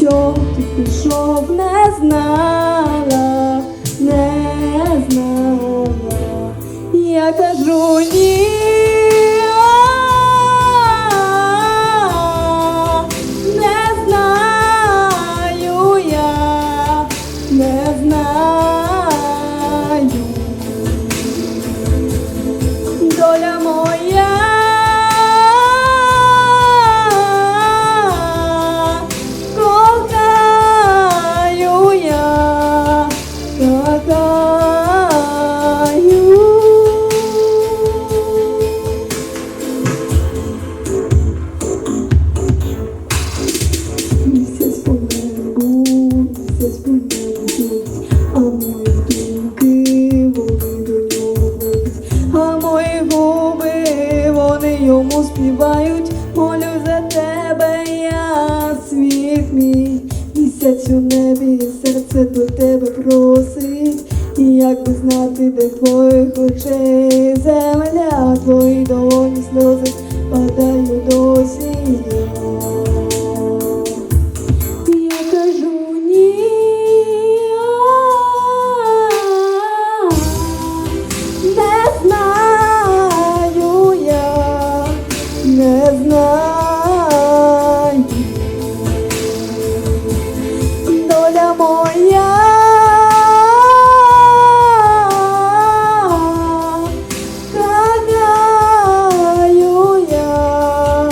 чого ти пішов, не знала, не знала, я кажу ні. А мої думки, вони до а мої губи, вони йому співають, молю за тебе, я світ мій, місяць у небі, серце до тебе просить, і як би знати, де твоїх очей знаю я, не знаю, доля моя гадаю я.